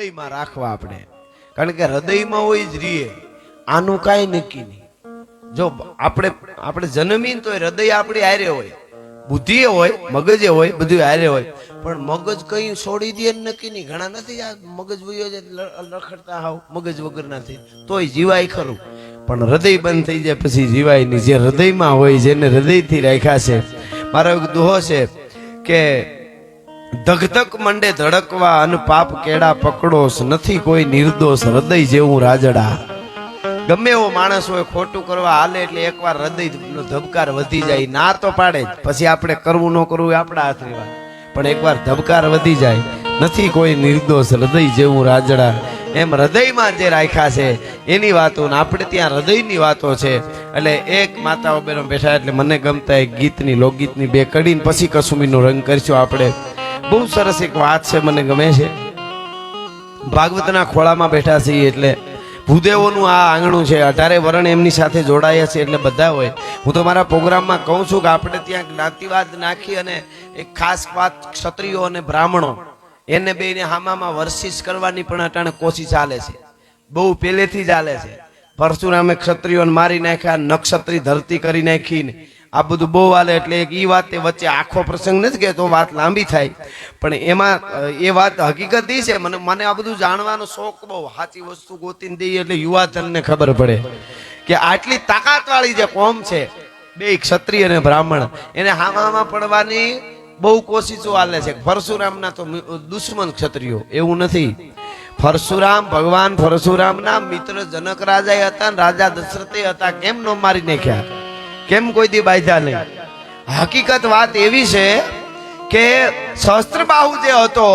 હૃદયમાં રાખવા આપણે. કારણ કે હૃદયમાં હોય જ રીએ. આનું કાંઈ નક્કી નહીં. જો આપણે આપણે જન્મીને તો હૃદય આપણી હારે હોય. બુદ્ધિ હોય, મગજે હોય બધું હારે હોય. પણ મગજ કઈ છોડી દે નક્કી નહીં. ઘણા નથી આ મગજ વયો છે લખડતા હાવ, મગજ વગર નથી. તોય જીવાય ખરું. પણ હૃદય બંધ થઈ જાય પછી જીવાય નહીં. જે હૃદયમાં હોય, જેને હૃદયથી રાખ્યા છે. મારો એક દોહો છે કે ધગધગ મંડે ધડકવા, અન પાપ કેડા પકડોસ નથી કોઈ નિર્દોષ હૃદય જેવું રાજડા. ગમે એવો માણસ હોય, ખોટું કરવા હાલે એટલે એકવાર હૃદયનો ધબકાર વધી જાય. ના તો પાડે પછી આપણે કરવું ન કરવું આપણા હાથની વાત. પણ એકવાર ધબકાર વધી જાય. નથી કોઈ નિર્દોષ હૃદય જેવું રાજડા. એમ હૃદયમાં જે રાખ્યા છે, એની વાતો ને. આપણે ત્યાં હૃદયની વાતો છે. એટલે એક માતાઓ બેનો બેઠા, એટલે મને ગમતા એક ગીતની લોકગીતની બે કડીને પછી કસુમીનો રંગ કરશું આપણે. બહુ સરસ એક વાત છે, મને ગમે છે. ભાગવતના ખોળામાં બેઠા છીએ એટલે ભૂદેવોનું આ આંગણું છે, અઢારે વરણ એમની સાથે જોડાયા છે એટલે બધા હોય. હું તો મારા પ્રોગ્રામમાં કહું છું કે આપણે ત્યાં જ્ઞાતિવાદ નાખી અને એક ખાસ વાત ક્ષત્રિયો અને બ્રાહ્મણો, એને બેને હામામાં વર્ષિસ કરવાની પણ અટાણે કોશિશ ચાલે છે. બહુ પહેલેથી ચાલે છે. પરશુરામે ક્ષત્રિયોને મારી નાખ્યા, નક્ષત્રી ધરતી કરી નાખીને આ બધું બહુ હાલે એટલે એક એ વાત એ વચ્ચે આખો પ્રસંગ નથી કે તો વાત લાંબી થાય. પણ એમાં એ વાત હકીકત ઈ છે, મને મને આ બધું જાણવાનો શોખ બહુ. સાચી વસ્તુ ગોતીને દઈએ એટલે યુવાધનને ખબર પડે કે આટલી તાકાતવાળી જે કોમ છે, બે ક્ષત્રિય અને બ્રાહ્મણ, એને હામામાં પડવાની બહુ કોશિશો હાલે છે. પરશુરામના તો દુશ્મન ક્ષત્રિયો, એવું નથી. પરશુરામ ભગવાન પરશુરામના મિત્ર જનક રાજા હતા રાજા દશરથે હતા, કેમ ન મારી નાખ્યા? કેમ કોઈ દી બાંધ્યા નહીં? હકીકત વાત એવી છે કે સહસ્ત્રબાહુ જે હતો,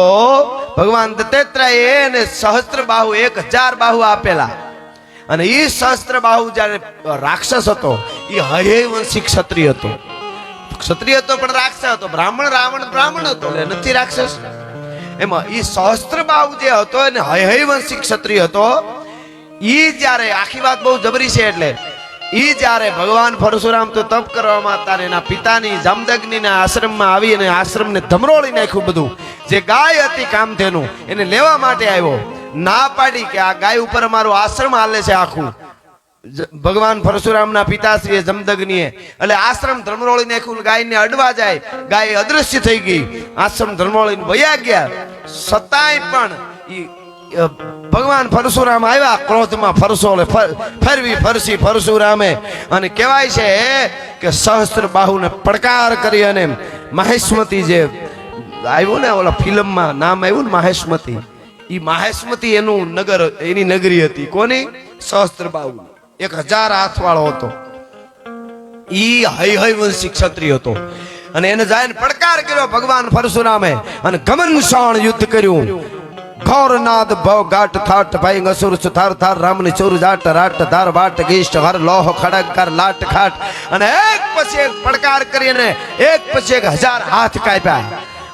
ભગવાન દત્તાત્રેય એને સહસ્ત્રબાહુ એક હજાર બાહુ આપેલા. અને એ સહસ્ત્રબાહુ જ્યારે રાક્ષસ હતો એ હયવંશી ક્ષત્રિય હતો. ક્ષત્રિય હતો પણ રાક્ષસ હતો, બ્રાહ્મણ, રાવણ, બ્રાહ્મણ હતો, એટલે નથી રાક્ષસ. એમાં એ સહસ્ત્રબાહુ જે હતો, એને હયવંશી ક્ષત્રિય હતો એ જ્યારે આખી વાત બહુ જબરી છે એટલે ઈ જ્યારે ભગવાન પરશુરામ તો તપ કરવામાં હતા એના પિતાની જામદગ્નિના આશ્રમમાં આવી અને આશ્રમને ધમરોળી નાખ્યું બધું. જે ગાય હતી કામધેનું, એને લેવા માટે આવ્યો. ના પાડી કે આ ગાય ઉપર અમારો આશ્રમ હાલે છે આખું. ભગવાન પરશુરામના પિતાશ્રીએ જમદગ્નિએ, એટલે આશ્રમ ધર્મરોળી નાખ્યું, ગાયને અડવા જાય. ગાય અદૃશ્ય થઈ ગઈ. આશ્રમ ધર્મરોળી વયા ગયા. છતાંય પણ ઈ ભગવાન પરશુરામ આવ્યા ક્રોધમાં ફરસોલે ફર- ફરવી ફરસી પરશુરામે. અને કહેવાય છે કે સહસ્ત્ર બાહુને પડકાર કરી અને મહેશમતી જે આવ્યું ને ઓલા ફિલ્મમાં નામ આવ્યું ને મહેશમતી એ મહેશમતી એનું નગર, એની નગરી હતી. કોની? સહસ્ત્ર એક હજાર હાથ વાળો હતો. ઈ હય હય વંશી ક્ષત્રિય હતો. અને એને જાય પડકાર કર્યો ભગવાન પરશુરામે. અને ગમનશાણ યુદ્ધ કર્યું. ઘોરનાદ ભવ ગાટ થાટ ભાઈ અસુર સુથાર થાર રામની ચોર જાટ રાટ ધાર વાટ ગીષ્ટ હર લોહ ખડક કર લાટ ખાટ. અને એક પછી એક પડકાર કરીને એક પછી એક હજાર હાથ કાપ્યા.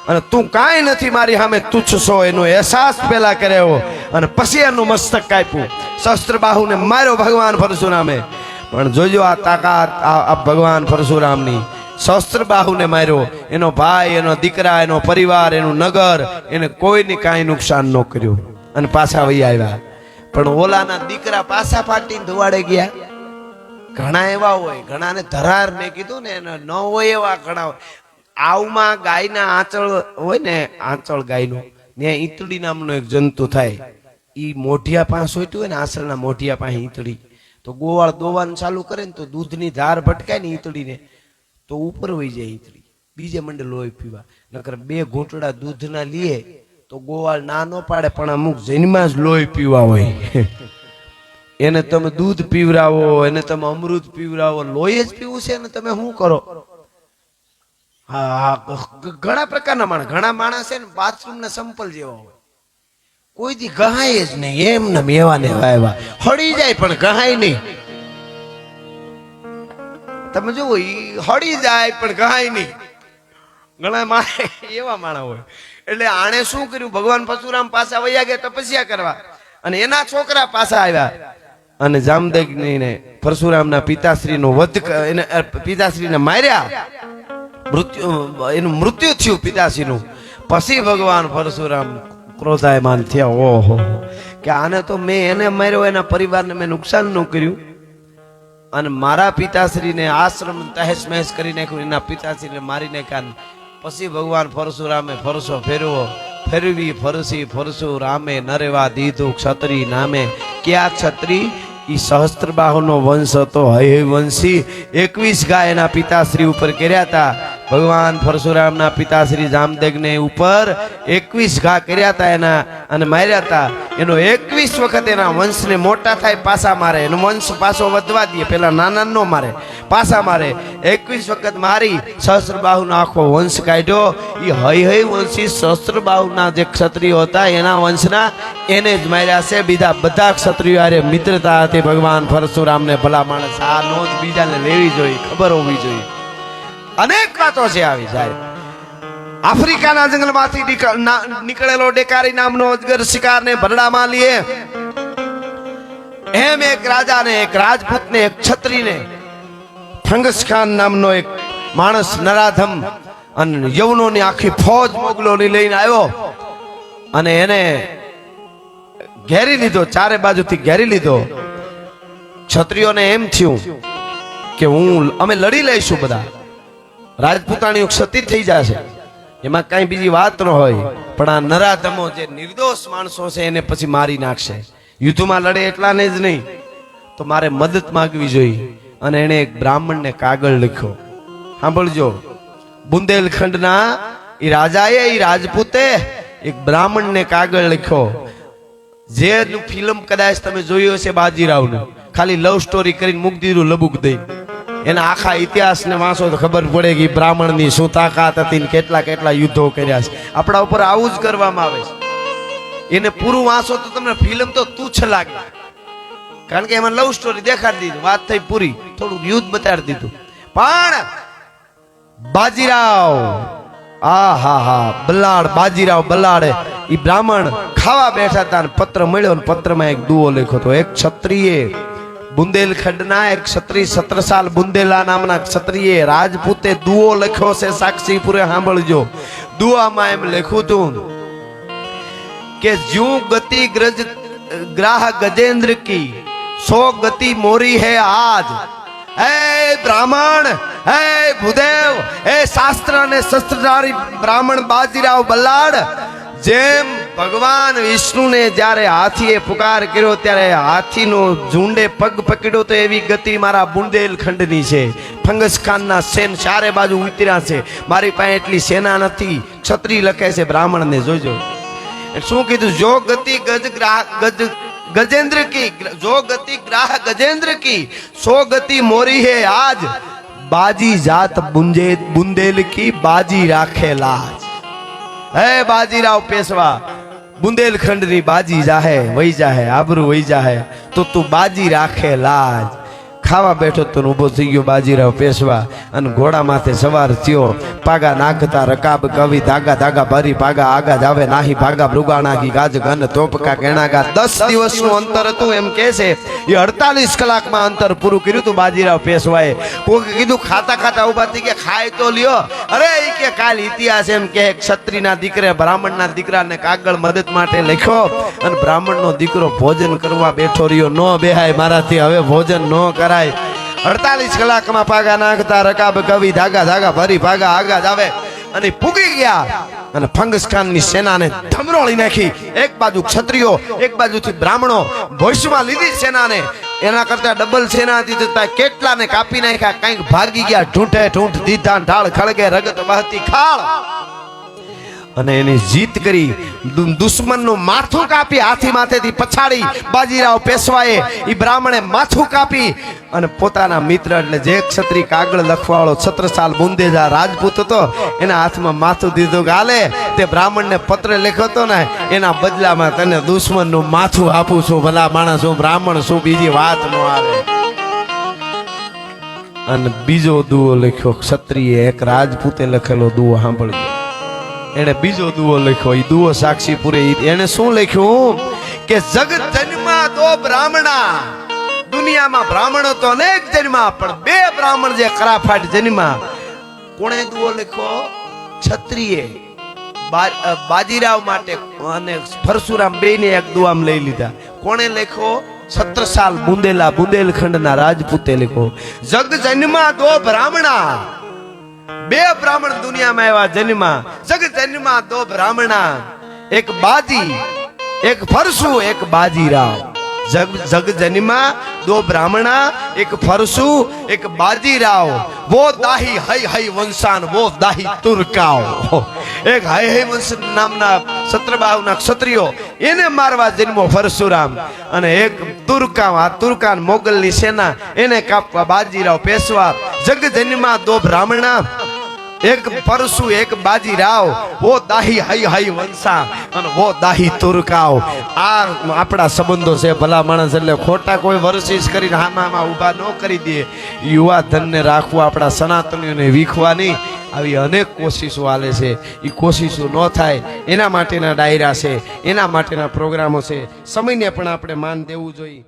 અને તું કાંઈ નથી મારી સામે તુચ્છ છો એનો અહેસાસ પેલા કર્યો. અને પછી એનું મસ્તક કાપ્યું. શસ્ત્ર બાહુને માર્યો ભગવાન પરશુરામે. પણ જોજો આ તાકાત આ ભગવાન પરશુરામની. શસ્ત્ર બાહુને માર્યો. એનો ભાઈ, એનો દીકરા, એનો પરિવાર, એનું નગર, એને કોઈને કાંઈ નુકસાન ન કર્યું. અને પાછા વહી આવ્યા. પણ ઓલાના દીકરા પાછા ફાટીને ધોવાડે ગયા. ઘણા એવા હોય. ઘણાને ધરાર મેં કીધું ને, એને ન હોય એવા ઘણા આવમાં ગાયના આંચળ હોય ને, આંચળ ગાયનો, ત્યાં ઈતળી નામનો એક જંતુ થાય. એ મોઢિયા પાસે હોતું હોય ને આંચળના મોઢિયા પાસે ઈતળી. તો ગોવાળ દોવાનું ચાલુ કરે ને, તો દૂધની ધાર ભટકાય ને ઈતડીને તો ઉપર વહી જાય ઈતડી બીજે મંડે લોહી પીવા. નકર બે ઘૂંટડા દૂધના લીએ તો ગોવાળ ના પાડે, પણ અમુક જન્મમાં જ લોહી પીવા હોય. એને તમે દૂધ પીવરાવો, એને તમે અમૃત પીવરાવો, લોહી જ પીવું છે ને તમે શું કરો? હા ઘણા પ્રકારના માણસ, ઘણા માણસ છે ને બાથરૂમ ને સંપલ જેવા હોય. કોઈ દી ગહાય જ નહીં. એમ ને વાયવા. હળી જાય પણ ગહાય નહીં. તમે જુઓ એ હળી જાય પણ કાંઈ નહીં. ઘણા મારે એવા માણા હોય. એટલે આણે શું કર્યું? ભગવાન પરશુરામ પાછા વયા ગયા તપસ્યા કરવા. અને એના છોકરા પાછા આવ્યા. અને જામદગ્નિને પરશુરામના પિતાશ્રીનો વધ એને પિતાશ્રીને માર્યા. મૃત્યુ, એનું મૃત્યુ થયું પિતાશ્રીનું. પછી ભગવાન પરશુરામ ક્રોધાયમાન થયા. ઓહો. કે આને તો મેં એને માર્યો, એના પરિવારને મેં નુકસાન ન કર્યું. અને મારા પિતાશ્રીને આશ્રમ તહેસ મહેસ કરી નાખ્યું, એના પિતાશ્રીને મારી નાખ્યા પછી ભગવાન પરશુરામે ફરસો ફેરવો, ફેરવી ફરસી ફરસુ રામે નરેવા દીધું ક્ષત્રિય નામે. ક્યાં છત્રી એ સહસ્ત્રબાહુનો વંશ હતો હય વંશી. એકવીસ ગાય એના પિતાશ્રી ઉપર કર્યા હતા. ભગવાન પરશુરામના પિતાશ્રી જામદેગને ઉપર એકવીસ ઘા કર્યા હતા એના અને માર્યા હતા. એનો એકવીસ વખત એના વંશને મોટા થાય પાછા મારે. એનો વંશ પાછો વધવા દે. પેલા નાના નો મારે. પાછા મારે. એકવીસ વખત મારી સહસ્ત્રબાહુનો આખો વંશ કાઢ્યો. એ હય હય વંશી સહસ્ત્રબાહુના જે ક્ષત્રિયો હતા એના વંશના એને જ માર્યા છે. બીજા બધા ક્ષત્રિયો હારે મિત્રતા હતી. ભગવાન પરશુરામને ભલા માણસ. આ નોંધ બીજાને લેવી જોઈએ. ખબર હોવી જોઈએ. અનેક વાતો છે આવી જાય આફ્રિકાના જંગલમાંથી નીકળેલો ડેકારી નામનો અજગર શિકારને ભરડામાં લીએ એમ એક રાજાને, એક રાજપૂતને, એક છત્રીને, ફંગસ ખાન નામનો એક માણસ નરાધમ અને યવનોની આખી ફોજ મોગલોની લઈને આવ્યો અને એને ઘેરી લીધો, ચારે બાજુથી ઘેરી લીધો. છત્રીઓને એમ થયું કે હું, અમે લડી લઈશું બધા. રાજપૂતાણીઓ ક્ષતિ થઈ જશે. એમાં કઈ બીજી વાત ન હોય, પણ આ નરાધમો જે નિર્દોષ માણસો છે એને પછી મારી નાખશે. યુદ્ધમાં લડે એટલાને જ નહીં, તો મારે મદદ માગવી જોઈએ. અને એણે એક બ્રાહ્મણને કાગળ લખ્યો. સાંભળજો, બુંદેલખંડના એ રાજાએ એ રાજપૂતે એક બ્રાહ્મણને કાગળ લખ્યો. જે ફિલ્મ કદાચ તમે જોયું હશે બાજીરાવનું, ખાલી લવ સ્ટોરી કરીને મૂકી દીધું લબુક દઈ. એના આખા ઇતિહાસને વાંચો તો ખબર પડે કે બ્રાહ્મણની શું તાકાત હતી કેટલા કેટલા યુદ્ધો કર્યા છે. આપણા ઉપર આવું જ કરવામાં આવે છે. એને પૂરું વાંચો તો તમને ફિલ્મ તો તુચ્છ લાગે. કારણ કે એમાં લવ સ્ટોરી દેખાડી દીધું, વાત થઈ પૂરી થોડું યુદ્ધ બતાડી દીધું. પણ બાજીરાવ આ હા હા બલાડ, બાજીરાવ બલાડ એ બ્રાહ્મણ ખાવા બેઠા હતા પત્ર મળ્યો પત્રમાં એક દુઓ લખ્યો હતો, એક ક્ષત્રિયે બુંદેલખંડના એક ક્ષત્રિય સત્રસાલ બુંદેલા નામના ક્ષત્રિયે રાજપૂતે દુઓ લખ્યો છે સાક્ષીપુરે સાંભળજો. દુઆમાં એમ લખ્યું હતું કે જ્યું ગતિ ગ્રજ, ગ્રાહ ગજેન્દ્ર કી, સો ગતિ મોરી હે આજ. હે બ્રાહ્મણ, હે ભૂદેવ, હે શાસ્ત્ર અને શસ્ત્રધારી બ્રાહ્મણ બાજીરાવ બલ્લાડ જેમ ભગવાન વિષ્ણુને જ્યારે હાથીએ પુકાર કર્યો, ત્યારે હાથીનો ઝુંડે પગ પકડ્યો તો એવી ગતિ મારા બુંદેલખંડની છે. ફંગસ ખાનના સેન ચારે બાજુ ઉતર્યા છે. મારી પાસે એટલી સેના નથી. છત્રી લખે છે બ્રાહ્મણને જોજો. શું કીધું? જો ગતિ ગજ ગજ, ગજેન્દ્ર કી, જો ગતિ ગ્રાહ ગજેન્દ્ર કી, સો ગતિ મોરી હે આજ. બાજી જાત બુંજે, બુંદેલ કી બાજી રાખે લાજ. હે બાજીરાવ પેશવા બુંદેલખંડની બાજી જાહે વહી જાહે આબરૂ વહી જાહે તો તું બાજી રાખે લાજ. ખાવા બેઠો તો ઊભો થઈ ગયો બાજીરાવ પેશવા અને ઘોડા માથે સવાર થયો. પાગા નાખતા રકાબ કવિ, ધાગા ધાગા ભરી, પાગા આગા જાવે નાહી, ભાગા મૃગાણા કી ગાજ ગન તોપકા કેણાગા દસ દિવસનું અંતર હતું એમ કે છે. એ અડતાલીસ કલાકમાં અંતર પૂરું કર્યું હતું બાજીરાવ પેશવાએ. કોઈ કીધું, ખાતા ખાતા ઊભા થઈ ગયા, ખાય તો લ્યો. અરે કે કાલ ઇતિહાસ એમ કે ક્ષત્રિના દીકરે બ્રાહ્મણના દીકરાને કાગળ મદદ માટે લખ્યો અને બ્રાહ્મણનો દીકરો ભોજન કરવા બેઠો રહ્યો. ન બેહાય મારાથી, હવે ભોજન ન કરાય. અડતાલીસ કલાકમાં પાગા નાખતા, રકાબ કવિ ધાગા ધાગા ભરી ભાગા આગા જ આવે અને પૂગી ગયા. અને ફંગસ ખાનની સેનાને ધમરોળી નાખી. એક બાજુ ક્ષત્રિયો, એક બાજુથી બ્રાહ્મણો. ભોઈસમાં લીધી સેનાને. એના કરતા ડબલ સેના હતી છતાં કેટલાને કાપી નાખ્યા, કંઈક ભાગી ગયા. ઢૂંઢે ઢૂંઢ, દીધા, ઢાળ, ખળગે, રગત વહતી ખાળ. અને એની જીત કરી દુશ્મનનું માથું કાપી હાથી માથેથી પછાડી બાજીરાવ પેશવાએ એ બ્રાહ્મણે માથું કાપી અને પોતાના મિત્ર એટલે જે ક્ષત્રિય કાગળ લખવાળો છત્રસાલ બુંદેજા રાજપૂત હતો, એના હાથમાં માથું દીધું હાલે, તે બ્રાહ્મણને પત્ર લખ્યો હતો ને, એના બદલામાં તને દુશ્મનનું માથું આપું છું, ભલા માણસ હું બ્રાહ્મણ છું, બીજી વાત ન આવે. અને બીજો દુઓ લખ્યો, ક્ષત્રિય એક રાજપૂતે લખેલો દુઓ સાંભળજો. એણે બીજો દુઓ લખ્યો એ દુઓ સાક્ષી પૂરે એને શું લખ્યું? કે જગત જન્મા તો બ્રાહ્મણા. દુનિયામાં બ્રાહ્મણ તો અનેક જન્મા પણ બે બ્રાહ્મણ જે કરાફાટ જન્મા કોણે દુઓ લખ્યો? ક્ષત્રિય બાજીરાવ માટે અને પરશુરામ બેયને એક દુઆમ લઈ લીધા. કોણે લખ્યો? છત્રસાલ બુંદેલા બુંદેલખંડના રાજપૂતે લખ્યો. જગ જન્મા દો બ્રાહ્મણા. બે બ્રાહ્મણ દુનિયામાં એવા જન્મા જગ જન્મા દો બ્રાહ્મણા. એક બાજી, એક ફરસુ, એક બાજીરાવ. જગ જગ જન્મા, દો બ્રાહ્મણા, એક ફરસુ, એક બાજીરાવ. વો દાહી હૈ હૈ વંશાન, વો દાહી તુર્કાઓ એક હૈ હૈ વંશ નામના સત્રબાવના ક્ષત્રિયો, એને મારવા જન્મો ફરસુરામ. અને એક તુર્કામ આ તુર્કાન મોગલની સેના, એને કાપવા બાજીરાવ પેશવા. જગ જન્મા દો બ્રાહ્મણા એક પરશુ એક બાજી રાવ. વો દાહી હઈ હઈ વંશા અને વો દાહી તુરકાવ. આ આપણા સંબંધો છે ભલા માણસ એટલે ખોટા કોઈ વર્ષિસ કરીને હામામાં ઊભા ન કરી દે. યુવા ધનને રાખવું આપણા સનાતનીઓને વીખવા નહીં આવી અનેક કોશિશો હાલે છે. એ કોશિશો ન થાય. એના માટેના ડાયરા છે. એના માટેના પ્રોગ્રામો છે. સમયને પણ આપણે માન દેવું જોઈએ.